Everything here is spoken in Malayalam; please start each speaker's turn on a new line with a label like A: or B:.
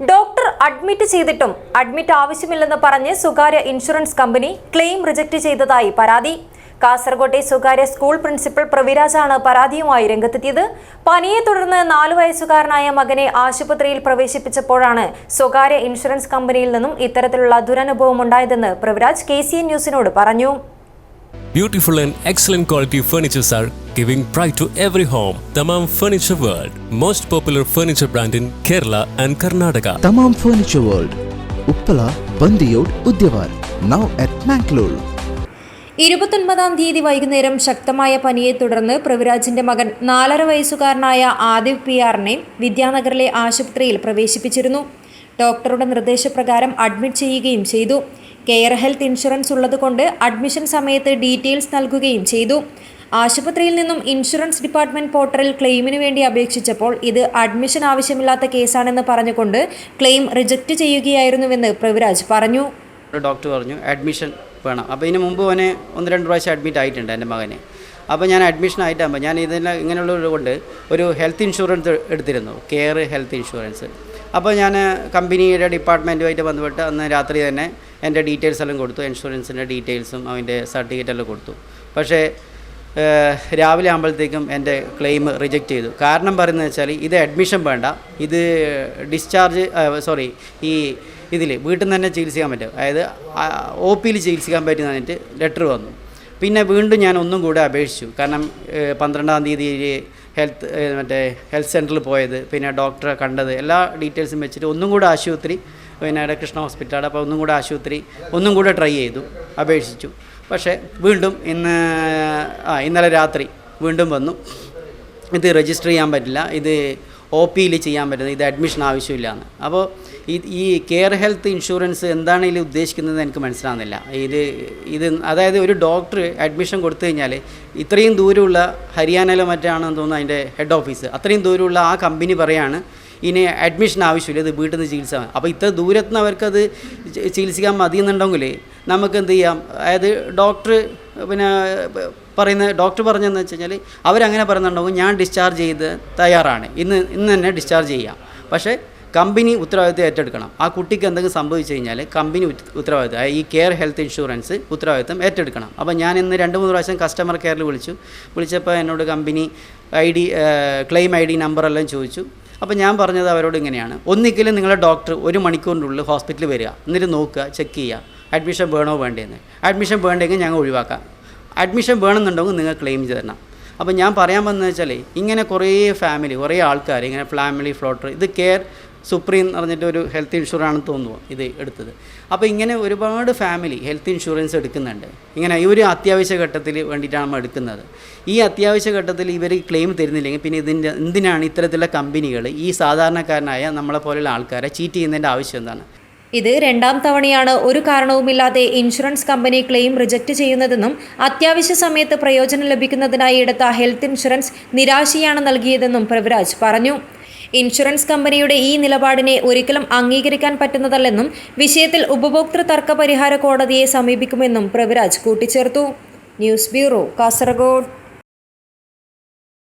A: ഡോക്ടർ അഡ്മിറ്റ് ചെയ്തിട്ടും അഡ്മിറ്റ് ആവശ്യമില്ലെന്ന് പറഞ്ഞ് സ്വകാര്യ ഇൻഷുറൻസ് കമ്പനി ക്ലെയിം റിജക്ട് ചെയ്തതായി പരാതി. കാസർകോട്ടെ സ്വകാര്യ സ്കൂൾ പ്രിൻസിപ്പൽ പ്രവിരാജാണ് പരാതിയുമായി രംഗത്തെത്തിയത്. പനിയെ തുടർന്ന് നാലു വയസ്സുകാരനായ മകനെ ആശുപത്രിയിൽ പ്രവേശിപ്പിച്ചപ്പോഴാണ് സ്വകാര്യ ഇൻഷുറൻസ് കമ്പനിയിൽ നിന്നും ഇത്തരത്തിലുള്ള ദുരനുഭവം ഉണ്ടായതെന്ന് പ്രവിരാജ് കെ ന്യൂസിനോട് പറഞ്ഞു.
B: Beautiful and excellent quality furnitures are giving pride to every home Thamam Furniture World most popular furniture brand in Kerala and Karnataka
C: Thamam Furniture World Uppala Bandiyod Udyavar now at Mangalore
A: ഇരുപത്തൊൻപതാം തീയതി വൈകുന്നേരം ശക്തമായ പനിയെ തുടർന്ന് പൃഥ്വിരാജിന്റെ മകൻ നാലര വയസ്സുകാരനായ ആദിവ് പി ആറിനെ വിദ്യാനഗറിലെ ആശുപത്രിയിൽ പ്രവേശിപ്പിച്ചിരുന്നു. ഡോക്ടറുടെ നിർദ്ദേശപ്രകാരം അഡ്മിറ്റ് ചെയ്യുകയും ചെയ്തു. കെയർ ഹെൽത്ത് ഇൻഷുറൻസ് ഉള്ളതുകൊണ്ട് അഡ്മിഷൻ സമയത്ത് ഡീറ്റെയിൽസ് നൽകുകയും ചെയ്തു. ആശുപത്രിയിൽ നിന്നും ഇൻഷുറൻസ് ഡിപ്പാർട്ട്മെന്റ് പോർട്ടലിൽ ക്ലെയിമിന് വേണ്ടി അപേക്ഷിച്ചപ്പോൾ ഇത് അഡ്മിഷൻ ആവശ്യമില്ലാത്ത കേസാണെന്ന് പറഞ്ഞുകൊണ്ട് ക്ലെയിം റിജക്റ്റ് ചെയ്യുകയായിരുന്നുവെന്ന് പ്രവിരാജ് പറഞ്ഞു.
D: ഡോക്ടർ പറഞ്ഞു അഡ്മിഷൻ വേണം. അപ്പോൾ ഇതിന് മുമ്പ് അവനെ ഒന്ന് രണ്ട് പ്രാവശ്യം അഡ്മിറ്റ് ആയിട്ടുണ്ട് എന്റെ മകനെ. അപ്പോൾ ഞാൻ അഡ്മിഷൻ ആയിട്ടാകുമ്പോൾ ഞാൻ ഇതിനെ ഇങ്ങനെയുള്ളതുകൊണ്ട് ഒരു ഹെൽത്ത് ഇൻഷുറൻസ് എടുത്തിരുന്നു കെയർ ഹെൽത്ത് ഇൻഷുറൻസ്. അപ്പോൾ ഞാൻ കമ്പനിയുടെ ഡിപ്പാർട്ട്മെന്റുമായിട്ട് ബന്ധപ്പെട്ട് അന്ന് രാത്രി തന്നെ എന്റെ ഡീറ്റെയിൽസ് എല്ലാം കൊടുത്തു ഇൻഷുറൻസിന്റെ ഡീറ്റെയിൽസും അതിന്റെ സർട്ടിഫിക്കറ്റ് എല്ലാം കൊടുത്തു. പക്ഷേ രാവിലെ ആകുമ്പോഴത്തേക്കും എന്റെ ക്ലെയിം റിജക്റ്റ് ചെയ്തു. കാരണം പറയുന്നത് വെച്ചാൽ ഇത് അഡ്മിഷൻ വേണ്ട. ഇത് ഡിസ്ചാർജ് സോറി ഈ ഇതിൽ വീട്ടിൽ നിന്ന് തന്നെ ചികിത്സിക്കാൻ പറ്റും. അതായത് ഒ പിയിൽ ചികിത്സിക്കാൻ പറ്റുന്നതിനായിട്ട് ലെറ്റർ വന്നു. പിന്നെ വീണ്ടും ഞാൻ ഒന്നും കൂടെ അപേക്ഷിച്ചു. കാരണം പന്ത്രണ്ടാം തീയതി ഹെൽത്ത് മറ്റേ ഹെൽത്ത് സെന്ററിൽ പോയത്. പിന്നെ ഡോക്ടറെ കണ്ടത്. എല്ലാ ഡീറ്റെയിൽസും വെച്ചിട്ട് ഒന്നും കൂടെ ആശുപത്രി ഇവിടെ കൃഷ്ണ ഹോസ്പിറ്റലാണ് അപ്പോൾ ഒന്നും കൂടെ ആശുപത്രി ഒന്നും കൂടെ ട്രൈ ചെയ്തു അപേക്ഷിച്ചു. പക്ഷേ വീണ്ടും ഇന്ന് ആ ഇന്നലെ രാത്രി വീണ്ടും വന്നു. ഇത് രജിസ്റ്റർ ചെയ്യാൻ പറ്റില്ല. ഇത് ഒ പിയിൽ ചെയ്യാൻ പറ്റുന്നത്. ഇത് അഡ്മിഷൻ ആവശ്യമില്ല എന്ന് അപ്പോൾ ഈ ഈ കെയർ ഹെൽത്ത് ഇൻഷുറൻസ് എന്താണ് ഇതിൽ ഉദ്ദേശിക്കുന്നത് എനിക്ക് മനസ്സിലാകുന്നില്ല ഇത് ഇത് അതായത് ഒരു ഡോക്ടർ അഡ്മിഷൻ കൊടുത്തു കഴിഞ്ഞാൽ ഇത്രയും ദൂരമുള്ള ഹരിയാനയിലോ മറ്റാണെന്ന് തോന്നുന്നു അതിന്റെ ഹെഡ് ഓഫീസ് അത്രയും ദൂരമുള്ള ആ കമ്പനി പറയാണ് ഇനി അഡ്മിഷൻ ആവശ്യമില്ല ഇത് വീട്ടിൽ നിന്ന് ചികിത്സ. അപ്പോൾ ഇത്ര ദൂരത്ത് നിന്ന് അവർക്കത് ചികിത്സിക്കാൻ മതി എന്നുണ്ടെങ്കിൽ നമുക്ക് എന്ത് ചെയ്യാം? അതായത് ഡോക്ടർ പിന്നെ പറയുന്ന ഡോക്ടർ പറഞ്ഞതെന്ന് വെച്ച് കഴിഞ്ഞാൽ അവരങ്ങനെ പറയുന്നുണ്ടാവും ഞാൻ ഡിസ്ചാർജ് ചെയ്ത് തയ്യാറാണ്. ഇന്ന് ഇന്ന് തന്നെ ഡിസ്ചാർജ് ചെയ്യാം. പക്ഷേ കമ്പനി ഉത്തരവാദിത്വം ഏറ്റെടുക്കണം. ആ കുട്ടിക്ക് എന്തെങ്കിലും സംഭവിച്ചു കഴിഞ്ഞാൽ കമ്പനി ഉത്ത- ഉത്തരവാദിത്വം ഈ കെയർ ഹെൽത്ത് ഇൻഷുറൻസ് ഉത്തരവാദിത്വം ഏറ്റെടുക്കണം. അപ്പോൾ ഞാൻ ഇന്ന് രണ്ട് മൂന്ന് പ്രാവശ്യം കസ്റ്റമർ കെയറിൽ വിളിച്ചു. വിളിച്ചപ്പോൾ എന്നോട് company I D claim I D നമ്പറെല്ലാം ചോദിച്ചു. അപ്പോൾ ഞാൻ പറഞ്ഞത് അവരോട് ഇങ്ങനെയാണ്. ഒന്നിക്കലും നിങ്ങളുടെ ഡോക്ടർ ഒരു മണിക്കൂറിനുള്ളിൽ ഹോസ്പിറ്റലിൽ വരിക. എന്നിട്ട് നോക്കുക ചെക്ക് ചെയ്യുക. അഡ്മിഷൻ വേണോ വേണ്ടേന്ന്. അഡ്മിഷൻ വേണ്ടെങ്കിൽ ഞങ്ങൾ ഒഴിവാക്കാം. അഡ്മിഷൻ വേണമെന്നുണ്ടെങ്കിൽ നിങ്ങൾ ക്ലെയിം തരണം അപ്പോൾ ഞാൻ പറയാൻ വന്നത് വെച്ചാൽ ഇങ്ങനെ കുറേ ഫാമിലി കുറേ ആൾക്കാർ ഇങ്ങനെ ഫാമിലി ഫ്ലോട്ടർ ഇത് കെയർ സുപ്രീം എന്ന് പറഞ്ഞിട്ട് ഒരു ഹെൽത്ത് ഇൻഷുറൻസ് ആണെന്ന് തോന്നുന്നു ഇത് എടുത്തത്. അപ്പോൾ ഇങ്ങനെ ഒരുപാട് ഫാമിലി ഹെൽത്ത് ഇൻഷുറൻസ് എടുക്കുന്നുണ്ട്. ഇങ്ങനെ ഈ ഒരു അത്യാവശ്യ ഘട്ടത്തിൽ വേണ്ടിയിട്ടാണ് നമ്മൾ എടുക്കുന്നത്. ഈ അത്യാവശ്യ ഘട്ടത്തിൽ ഇവർ ക്ലെയിം തരുന്നില്ലെങ്കിൽ പിന്നെ ഇതിന്റെ എന്തിനാണ് ഇത്തരത്തിലുള്ള കമ്പനികൾ ഈ സാധാരണക്കാരനായ നമ്മളെ പോലെയുള്ള ആൾക്കാരെ ചീറ്റ് ചെയ്യുന്നതിന്റെ ആവശ്യം എന്താണ്?
A: ഇത് രണ്ടാം തവണയാണ് ഒരു കാരണവുമില്ലാതെ ഇൻഷുറൻസ് കമ്പനി ക്ലെയിം റിജക്റ്റ് ചെയ്യുന്നതെന്നും അത്യാവശ്യ സമയത്ത് പ്രയോജനം ലഭിക്കുന്നതിനായി എടുത്ത ഹെൽത്ത് ഇൻഷുറൻസ് നിരാശയാണ് നൽകിയതെന്നും പ്രവരാജ് പറഞ്ഞു. ഇൻഷുറൻസ് കമ്പനിയുടെ ഈ നിലപാടിനെ ഒരിക്കലും അംഗീകരിക്കാൻ പറ്റുന്നതല്ലെന്നും വിഷയത്തിൽ ഉപഭോക്തൃ തർക്ക പരിഹാര കോടതിയെ സമീപിക്കുമെന്നും പ്രവരാജ് കൂട്ടിച്ചേർത്തു. News bureau Kasaragod.